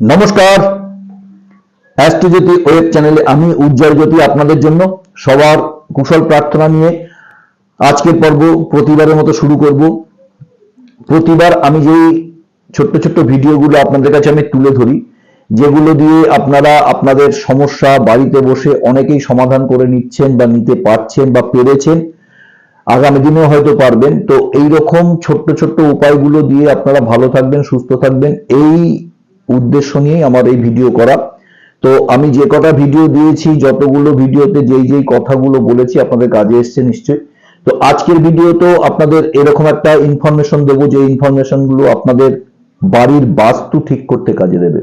নমস্কার। অ্যাস্ট্রোজ্যোতি ওয়েব চ্যানেলে আমি উজ্জ্বল জ্যোতি আপনাদের জন্য সবার কুশল প্রার্থনা নিয়ে আজকের পর্ব প্রতিবারের মতো শুরু করব। প্রতিবার আমি যেই ছোট্ট ছোট্ট ভিডিওগুলো আপনাদের কাছে আমি তুলে ধরি, যেগুলো দিয়ে আপনারা আপনাদের সমস্যা বাড়িতে বসে অনেকেই সমাধান করে নিচ্ছেন বা নিতে পারছেন বা পেরেছেন, আগামী দিনেও হয়তো পারবেন। তো এই রকম ছোট্ট ছোট্ট উপায়গুলো দিয়ে আপনারা ভালো থাকবেন, সুস্থ থাকবেন, এই উদ্দেশ্য নিয়েই আমার এই ভিডিও করা। তো আমি যে কটা ভিডিও দিয়েছি, যতগুলো ভিডিওতে যেই যেই কথাগুলো বলেছি আপনাদের কাজে এসছে নিশ্চয়ই। তো আজকের ভিডিও তো আপনাদের এরকম একটা ইনফরমেশন দেবো, যে ইনফরমেশনগুলো আপনাদের বাড়ির বাস্তু ঠিক করতে কাজে দেবে।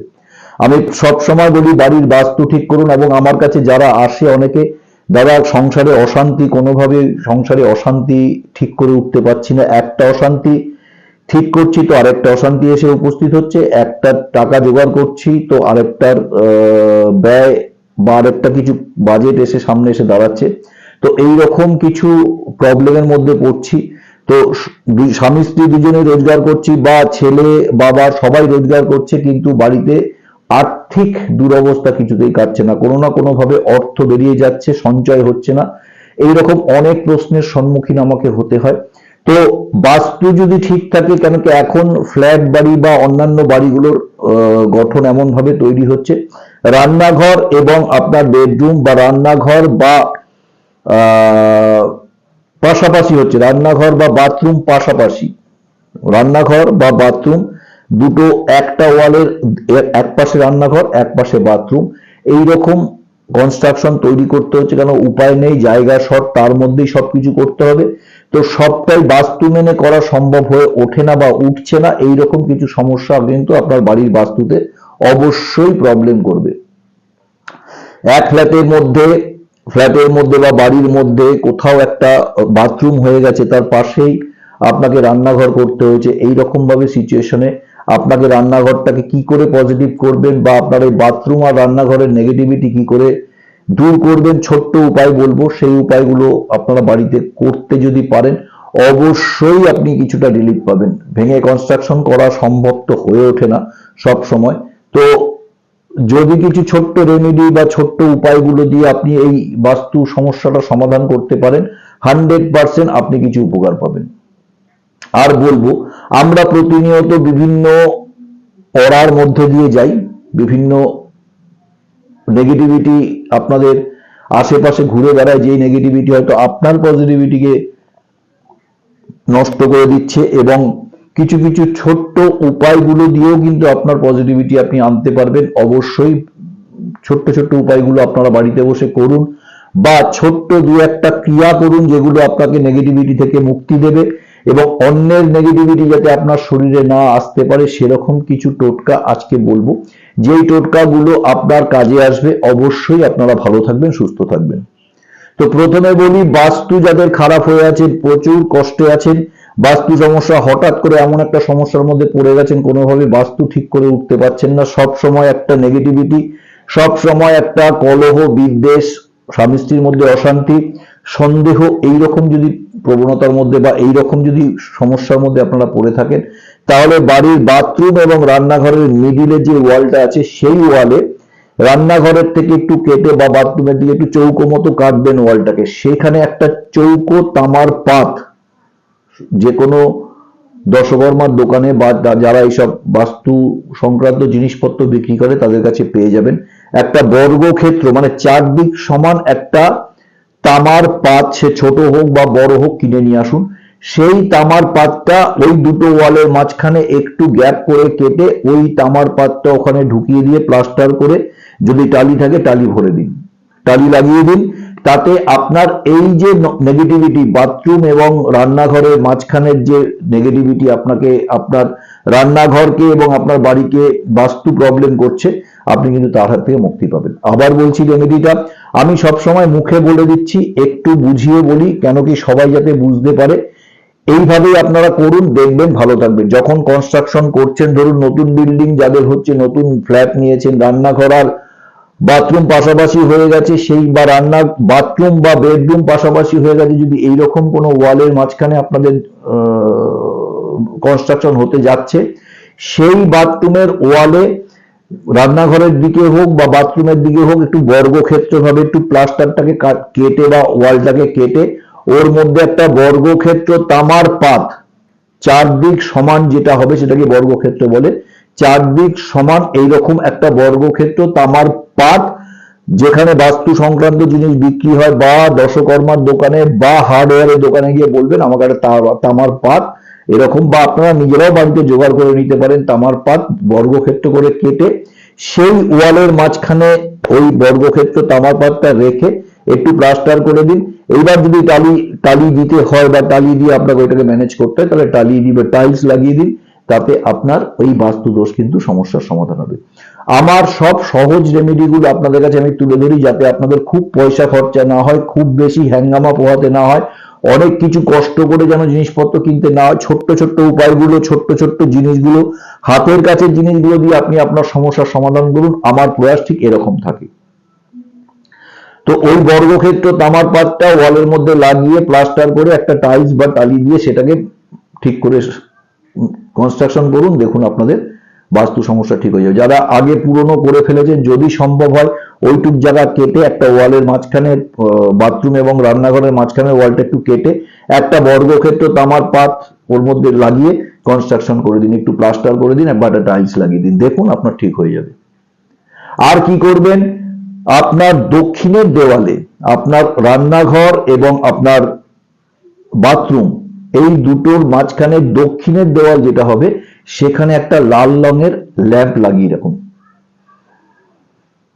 আমি সব সময় বলি, বাড়ির বাস্তু ঠিক করুন এবং আমার কাছে যারা আসে অনেকে, দাদা, সংসারে অশান্তি, কোনোভাবে সংসারে অশান্তি ঠিক করে উঠতে পারছি না। একটা অশান্তি ঠিক করছি তো, আরেকটা অশান্তি এসে উপস্থিত হচ্ছে, একটা টাকা জোগাড় করছি তো আরেকটার ব্যয় বা আরেকটা কিছু বাজেট এসে সামনে এসে দাঁড়াচ্ছে। তো এই রকম কিছু প্রবলেমের মধ্যে পড়ছি। তো স্বামী স্ত্রী দুজনে রোজগার করছি বা ছেলে, বাবা সবাই রোজগার করছে কিন্তু বাড়িতে আর্থিক দুরবস্থা কিছুতেই কাটছে না। কোনো না কোনোভাবে অর্থ বেরিয়ে যাচ্ছে, সঞ্চয় হচ্ছে না। এইরকম অনেক প্রশ্নের সম্মুখীন আমাকে হতে হয়। তো বাস্তু যদি ঠিক থাকে, কেন কি এখন ফ্ল্যাট বাড়ি বা অন্যান্য বাড়িগুলোর গঠন এমন ভাবে তৈরি হচ্ছে। রান্নাঘর এবং আপনার বেডরুম বা রান্নাঘর বা পাশাপাশি হচ্ছে, রান্নাঘর বা বাথরুম পাশাপাশি। রান্নাঘর বা বাথরুম দুটো একটা ওয়ালের এক পাশে রান্নাঘর, এক পাশে বাথরুম এই রকম কনস্ট্রাকশন তৈরি করতে হচ্ছে, কেন উপায় নেই, জায়গা শর্ট তার মধ্যেই সবকিছু করতে হবে। তো সবটাই বাস্তু মেনে করা সম্ভব হয়ে ওঠে না বা উঠছে না এই রকম কিছু সমস্যা কিন্তু আপনার বাড়ির বাস্তুতে অবশ্যই প্রবলেম করবে। এক ফ্ল্যাটের মধ্যে ফ্ল্যাটের মধ্যে বা বাড়ির মধ্যে কোথাও একটা বাথরুম হয়ে গেছে, তার পাশেই আপনাকে রান্নাঘর করতে হয়েছে এই রকম ভাবে সিচুয়েশনে আপনাকে রান্নাঘরটাকে কি করে পজিটিভ করবেন বা আপনার এই বাথরুম আর রান্নাঘরের নেগেটিভিটি কি করে দূর করবেন, ছোট্ট উপায় বলব, সেই উপায়গুলো আপনারা বাড়িতে করতে যদি পারেন, অবশ্যই আপনি কিছুটা রিলিফ পাবেন। ভেঙে কনস্ট্রাকশন করা সম্ভব তো হয়ে ওঠে না সব সময়। তো যদি কিছু ছোট্ট রেমেডি বা ছোট্ট উপায়গুলো দিয়ে আপনি এই বাস্তু সমস্যাটা সমাধান করতে পারেন হান্ড্রেড পার্সেন্ট আপনি কিছু উপকার পাবেন। আর বলব, আমরা প্রতিনিয়ত বিভিন্ন পড়ার মধ্যে দিয়ে যাই, বিভিন্ন নেগেটিভিটি আপনাদের আশেপাশে ঘুরে বেড়ায়, যেই নেগেটিভিটি হয়তো আপনার পজিটিভিটিকে নষ্ট করে দিচ্ছে এবং কিছু কিছু ছোট্ট উপায়গুলো দিয়েও কিন্তু আপনার পজিটিভিটি আপনি আনতে পারবেন। অবশ্যই ছোট্ট ছোট্ট উপায়গুলো আপনারা বাড়িতে বসে করুন বা ছোট্ট দু একটা ক্রিয়া করুন যেগুলো আপনাকে নেগেটিভিটি থেকে মুক্তি দেবে। এবং অন্যের নেগেটিভিটি যাতে আপনার শরীরে না আসতে পারে, সেরকম কিছু টোটকা আজকে বলব। যেই টোটকাগুলো আপনার কাজে আসবে, অবশ্যই আপনারা ভালো থাকবেন, সুস্থ থাকবেন। তো প্রথমে বলি, বাস্তু যাদের খারাপ হয়ে আছে প্রচুর কষ্টে আছেন, বাস্তু সমস্যা হঠাৎ করে এমন একটা সমস্যার মধ্যে পড়ে গেছেন, কোনোভাবে বাস্তু ঠিক করে উঠতে পারছেন না। সব সময় একটা নেগেটিভিটি সব সময় একটা কলহ, বিদ্বেষ স্বামী স্ত্রীর মধ্যে অশান্তি, সন্দেহ এই রকম যদি প্রবণতার মধ্যে বা এই রকম যদি সমস্যার মধ্যে আপনারা পড়ে থাকেন, তাহলে বাড়ির বাথরুম এবং রান্নাঘরের মিডিলে যে ওয়ালটা আছে, সেই ওয়ালে রান্নাঘরের থেকে একটু কেটে বা বাথরুমের দিকে একটু চৌকো মতো কাটবেন ওয়ালটাকে। সেখানে একটা চৌকো তামার পাত যে কোনো দশকর্মার দোকানে বা যারা এইসব বাস্তু সংক্রান্ত জিনিসপত্র বিক্রি করে, তাদের কাছে পেয়ে যাবেন। একটা বর্গক্ষেত্র মানে চারদিক সমান একটা তামার পাত সে ছোট হোক বা বড় হোক কিনে নিয়ে আসুন। সেই তামার পাতটা ওই দুটো ওয়ালের মাঝখানে একটু গ্যাপ করে কেটে ওই তামার পাতটা ওখানে ঢুকিয়ে দিয়ে প্লাস্টার করে যদি টালি থাকে টালি ভরে দিন। টালি লাগিয়ে দিন। তাতে আপনার এই যে নেগেটিভিটি বাথরুম এবং রান্নাঘরের মাঝখানের যে নেগেটিভিটি আপনাকে, আপনার রান্নাঘরকে এবং আপনার বাড়িকে বাস্তু প্রবলেম করছে, আপনি কিন্তু তার হাত থেকে মুক্তি পাবেন। আবার বলছি রেমেডিটা আমি সবসময় মুখে বলে দিচ্ছি, একটু বুঝিয়ে বলি কেন কি সবাই যাতে বুঝতে পারে। এইভাবেই আপনারা করুন, দেখবেন ভালো থাকবেন। যখন কনস্ট্রাকশন করছেন, ধরুন নতুন বিল্ডিং যাদের হচ্ছে, নতুন ফ্ল্যাট নিয়েছেন, রান্নাঘর আর বাথরুম পাশাপাশি হয়ে গেছে, সেই বা রান্না বাথরুম বা বেডরুম পাশাপাশি হয়ে গেছে, যদি এইরকম কোনো ওয়ালের মাঝখানে আপনাদের কনস্ট্রাকশন হতে যাচ্ছে, সেই বাথরুমের ওয়ালে রান্নাঘরের দিকে হোক বা বাথরুমের দিকে হোক, একটু বর্গক্ষেত্র ভাবে, একটু প্লাস্টারটাকে কেটে বা ওয়ালটাকে কেটে, ওর মধ্যে একটা বর্গক্ষেত্র তামার পাত, চারদিক সমান যেটা হবে সেটাকে বর্গক্ষেত্র বলে। চারদিক সমান এইরকম একটা বর্গক্ষেত্র, তামার পাত, যেখানে বাস্তু সংক্রান্ত জিনিস বিক্রি হয় বা দশকর্মার দোকানে বা হার্ডওয়্যারের দোকানে গিয়ে বলবেন, আমাকে একটা তামার পাত এরকম বা আপনারা নিজেরাও বাড়িতে জোগাড় করে নিতে পারেন তামার পাত বর্গক্ষেত্র করে কেটে সেই ওয়ালের মাঝখানে ওই বর্গক্ষেত্র তামার পাতটা রেখে একটু প্লাস্টার করে দিন। এইবার যদি টালি টালি দিতে হয় বা টালি দিয়ে আপনাকে ওইটাকে ম্যানেজ করতে হয়, তাহলে টালি দিয়ে টাইলস লাগিয়ে দিন, তাতে আপনার ওই বাস্তু দোষ কিন্তু সমস্যার সমাধান হবে। আমার সব সহজ রেমেডিগুলো আপনাদের কাছে আমি তুলে ধরি যাতে আপনাদের খুব পয়সা খরচা না হয়, খুব বেশি হ্যাঙ্গামা পোহাতে না হয়। অনেক কিছু কষ্ট করে যেন জিনিসপত্র কিনতে না হয়। ছোট্ট ছোট্ট উপায়গুলো, ছোট্ট ছোট্ট জিনিসগুলো, হাতের কাছের জিনিসগুলো দিয়ে আপনি আপনার সমস্যার সমাধান করুন। আমার প্রয়াস ঠিক এরকম থাকে। তো ওই বর্গক্ষেত্র তামার পাতটা ওয়ালের মধ্যে লাগিয়ে প্লাস্টার করে একটা টাইলস বা টালি দিয়ে সেটাকে ঠিক করে কনস্ট্রাকশন করুন। দেখুন আপনাদের বাস্তু সমস্যা ঠিক হয়ে যাবে। যারা আগে পুরনো করে ফেলেছেন, যদি সম্ভব হয়, ওইটুক জায়গা কেটে একটা ওয়ালের মাঝখানে বাথরুম এবং রান্নাঘরের মাঝখানে ওয়ালটা একটু কেটে একটা বর্গক্ষেত্র তামার পাত ওর মধ্যে লাগিয়ে কনস্ট্রাকশন করে দিন। একটু প্লাস্টার করে দিন বা টাইলস লাগিয়ে দিন। দেখুন আপনার ঠিক হয়ে যাবে। আর কি করবেন? আপনার দক্ষিণের দেওয়ালে আপনার রান্নাঘর এবং আপনার বাথরুম, এই দুটোর মাঝখানে দক্ষিণের দেওয়াল যেটা হবে সেখানে একটা লাল রঙের ল্যাম্প লাগিয়ে রাখুন।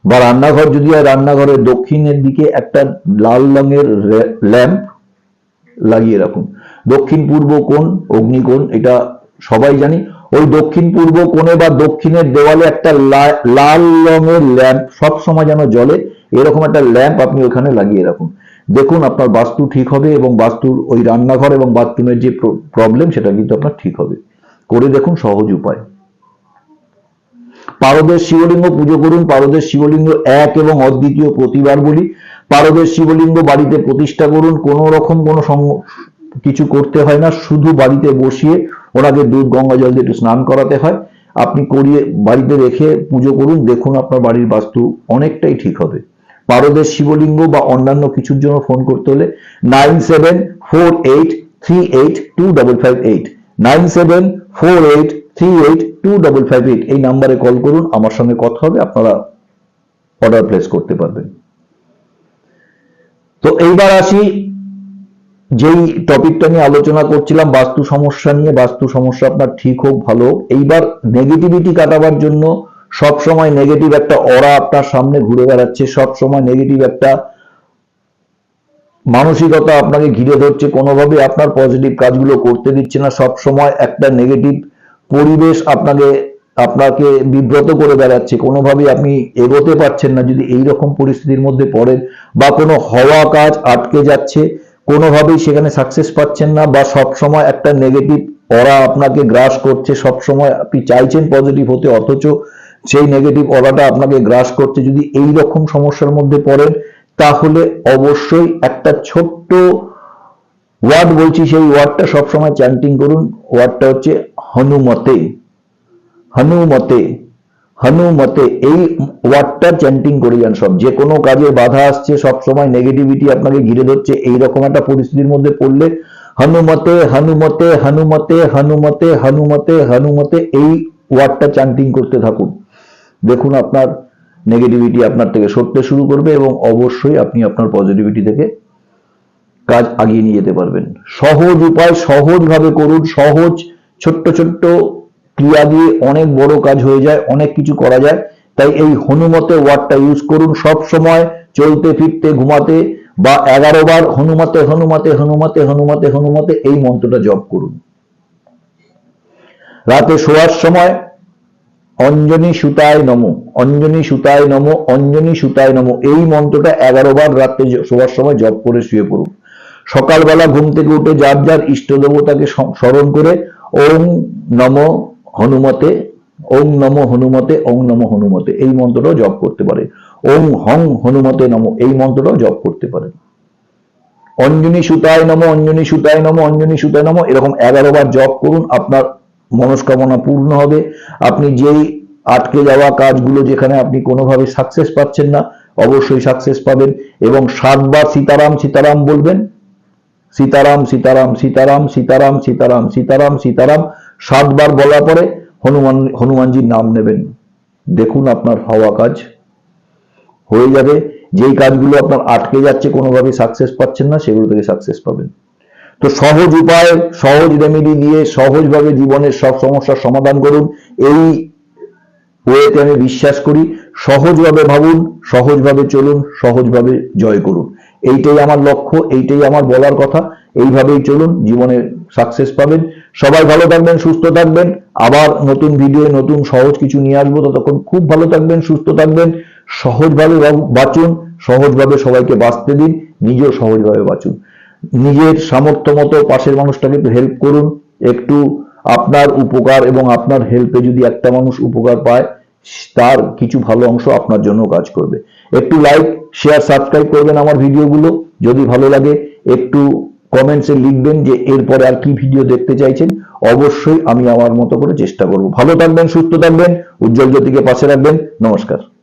বা রান্নাঘর, যদি হয় রান্নাঘরের দক্ষিণের দিকে একটা লাল রঙের ল্যাম্প লাগিয়ে রাখুন। দক্ষিণ পূর্ব কোণ, অগ্নিকোণ, এটা সবাই জানি। ওই দক্ষিণ পূর্ব কোণে বা দক্ষিণের দেওয়ালে একটা লাল রঙের ল্যাম্প সব সময় যেন জলে এরকম একটা ল্যাম্প আপনি ওখানে লাগিয়ে রাখুন। দেখুন, আপনার বাস্তু ঠিক হবে এবং বাস্তুর ওই রান্নাঘর এবং বাথরুমের যে প্রবলেম সেটা কিন্তু আপনার ঠিক হবে। করে দেখুন সহজ উপায়। পারদের শিবলিঙ্গ পুজো করুন, পারদের শিবলিঙ্গ এক এবং অদ্বিতীয় প্রতিবার বলি, পারদের শিবলিঙ্গ বাড়িতে প্রতিষ্ঠা করুন, কোনো রকম কোনো কিছু করতে হয় না, শুধু বাড়িতে বসিয়ে ওনাকে দুধ, গঙ্গা জল দিয়ে একটু স্নান করাতে হয়। আপনি করিয়ে বাড়িতে রেখে পুজো করুন, দেখুন আপনার বাড়ির বাস্তু অনেকটাই ঠিক হবে। পারদের শিবলিঙ্গ বা অন্যান্য কিছুর জন্য ফোন করতে হলে nine seven four eight three eight two double five eight nine seven four eight three eight two double five eight এই নাম্বারে কল করুন, আমার সঙ্গে কথা হবে, আপনারা অর্ডার প্লেস করতে পারবেন। তো এইবার আসি, যেই টপিকটা নিয়ে আলোচনা করছিলাম, বাস্তু সমস্যা নিয়ে, বাস্তু সমস্যা আপনার ঠিক হোক, ভালো এইবার নেগেটিভিটি কাটাবার জন্য সব সময় নেগেটিভ একটা অরা আপনার সামনে ঘুরে বেড়াচ্ছে সব সময় নেগেটিভ একটা মানসিকতা আপনাকে ঘিরে ধরছে কোনোভাবে আপনার পজিটিভ কাজগুলো করতে দিচ্ছে না। সব সময় একটা নেগেটিভ পরিবেশ আপনাকে আপনাকে বিব্রত করে বেড়াচ্ছে। কোনোভাবেই আপনি এগোতে পারছেন না যদি এই রকম পরিস্থিতির মধ্যে পড়েন বা কোনো হওয়া কাজ আটকে যাচ্ছে, কোনোভাবেই সেখানে সাকসেস পাচ্ছেন না বা সব সময় একটা নেগেটিভ অরা আপনাকে গ্রাস করছে সব সময় আপনি চাইছেন পজিটিভ হতে, অথচ সেই নেগেটিভ অরাটা আপনাকে গ্রাস করছে। যদি এই রকম সমস্যার মধ্যে পড়েন তাহলে অবশ্যই একটা ছোট্ট ওয়ার্ড বলছি, সেই ওয়ার্ডটা সবসময় চ্যান্টিং করুন। ওয়ার্ডটা হচ্ছে হনুমতে। হনুমতে হনুমতে, এই ওয়ার্ডটা চ্যান্টিং করে যান সব। যে কোনো কাজে বাধা আসছে, সবসময় নেগেটিভিটি আপনাকে ঘিরে ধরছে, এইরকম একটা পরিস্থিতির মধ্যে পড়লে হনুমতে হনুমতে হনুমতে হনুমতে হনুমতে হনুমতে, এই ওয়ার্ডটা চ্যান্টিং করতে থাকুন। দেখুন আপনার নেগেটিভিটি আপনার থেকে সরতে শুরু করবে এবং অবশ্যই আপনি আপনার পজিটিভিটি থেকে কাজ আগিয়ে নিয়ে যেতে পারবেন। সহজ উপায় সহজভাবে করুন, সহজ ছোট্ট ছোট্ট ক্রিয়া দিয়ে অনেক বড় কাজ হয়ে যায়, অনেক কিছু করা যায়। তাই এই হনুমতে ওয়ার্ডটা ইউজ করুন। সব সময় চলতে, ফিরতে, ঘুমাতে বা এগারো বার হনুমতে হনুমতে হনুমতে হনুমতে হনুমতে এই মন্ত্রটা জপ করুন। রাতে শোয়ার সময় অঞ্জনী সুতায় নম, অঞ্জনী সুতায় নম, অঞ্জনী সুতায় নম। এই মন্ত্রটা এগারো বার রাত্রে শোয়ার সময় জপ করে শুয়ে পড়ুন। সকালবেলা ঘুম থেকে উঠে যার যার ইষ্ট দেবতাকে স্মরণ করে ওম নম হনুমতে ওম নম হনুমতে ওম নম হনুমতে। এই মন্ত্রটাও জপ করতে পারে। ওম হং হনুমতে নম। এই মন্ত্রটাও জপ করতে পারে। অঞ্জনী সুতায় নম, অঞ্জনী সুতায় নম, অঞ্জনী সুতায় নম। এরকম এগারো বার জপ করুন। আপনার মনস্কামনা পূর্ণ হবে। আপনি যেই আটকে যাওয়া কাজগুলো যেখানে আপনি কোনোভাবে সাকসেস পাচ্ছেন না, অবশ্যই সাকসেস পাবেন এবং সাতবার সীতারাম সীতারাম বলবেন। সীতারাম সীতারাম সীতারাম সীতারাম সীতারাম সীতারাম সীতারাম সাতবার বলার পরে হনুমান, হনুমানজির নাম নেবেন। দেখুন আপনার হওয়া কাজ হয়ে যাবে। যেই কাজগুলো আপনার আটকে যাচ্ছে কোনোভাবে সাকসেস পাচ্ছেন না, সেগুলো থেকে সাকসেস পাবেন। তো সহজ উপায়, সহজ রেমেডি দিয়ে সহজভাবে জীবনের সব সমস্যার সমাধান করুন। এই ওয়েতে আমি বিশ্বাস করি, সহজভাবে ভাবুন, সহজভাবে চলুন, সহজভাবে জয় করুন। এইটাই আমার লক্ষ্য, এইটাই আমার বলার কথা। এইভাবেই চলুন, জীবনে সাকসেস পাবেন। সবাই ভালো থাকবেন, সুস্থ থাকবেন। আবার নতুন ভিডিও নতুন সহজ কিছু নিয়ে আসব। ততক্ষণ খুব ভালো থাকবেন, সুস্থ থাকবেন। সহজভাবে বাঁচুন, সহজভাবে সবাইকে বাঁচতে দিন, নিজেও সহজভাবে বাঁচুন। নিজের সামর্থ্য মতো পাশের মানুষটাকে একটু হেল্প করুন। একটু আপনার উপকার এবং আপনার হেল্পে যদি একটা মানুষ উপকার পায়, তার কিছু ভালো অংশ আপনার জন্য কাজ করবে। একটু লাইক শেয়ার সাবস্ক্রাইব করবেন আমার ভিডিওগুলো। যদি ভালো লাগে, একটু কমেন্টসে লিখবেন যে এরপরে আর কি ভিডিও দেখতে চাইছেন। অবশ্যই আমি আমার মতো করে চেষ্টা করব। ভালো থাকবেন, সুস্থ থাকবেন, উজ্জ্বল জ্যোতিকে পাশে রাখবেন। নমস্কার।